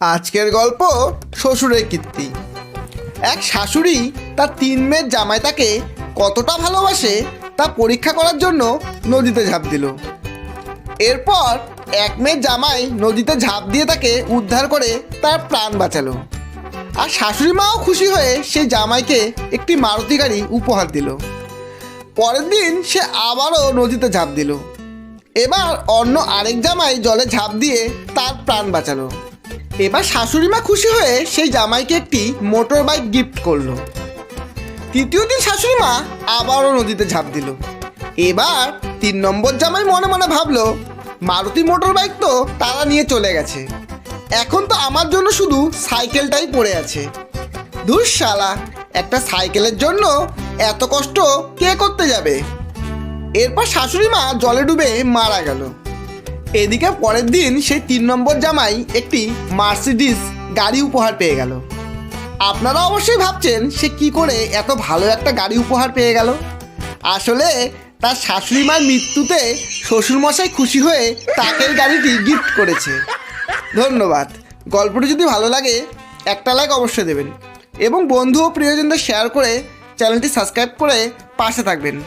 আজকের গল্প শ্বশুরের কীর্তি। এক শাশুড়ি তার তিন মেয়ের জামাই তাকে কতটা ভালোবাসে তা পরীক্ষা করার জন্য নদীতে ঝাঁপ দিল। এরপর এক মেয়ের জামাই নদীতে ঝাঁপ দিয়ে তাকে উদ্ধার করে তার প্রাণ বাঁচালো। আর শাশুড়ি মাও খুশি হয়ে সেই জামাইকে একটি মারুতি গাড়ি উপহার দিল। পরের দিন সে আবারও নদীতে ঝাঁপ দিল। এবার অন্য আরেক জামাই জলে ঝাঁপ দিয়ে তার প্রাণ বাঁচালো। এবার শাশুড়ি মা খুশি হয়ে সেই জামাইকে একটি মোটর বাইক গিফট করল। তৃতীয় দিন শাশুড়ি মা আবারও নদীতে ঝাঁপ দিল। এবার তিন নম্বর জামাই মনে মনে ভাবলো, মারুতি মোটর বাইক তো তারা নিয়ে চলে গেছে। এখন তো আমার জন্য শুধু সাইকেলটাই পড়ে আছে। ধুর শালা একটা সাইকেলের জন্য এত কষ্ট কে করতে যাবে? এরপর শাশুড়ি মা জলে ডুবে মারা গেল। এদিকে পরের দিন সেই তিন নম্বর জামাই একটি মার্সিডিস গাড়ি উপহার পেয়ে গেল। আপনারা অবশ্যই ভাবছেন, সে কি করে এত ভালো একটা গাড়ি উপহার পেয়ে গেল? আসলে তার শাশুড়ি মার মৃত্যুতে শ্বশুরমশাই খুশি হয়ে তাকে গাড়িটি গিফট করেছে। ধন্যবাদ। গল্পটি যদি ভালো লাগে, একটা লাইক অবশ্যই দেবেন। এবং বন্ধু ও প্রিয়জনদের শেয়ার করে চ্যানেলটি সাবস্ক্রাইব করে পাশে থাকবেন।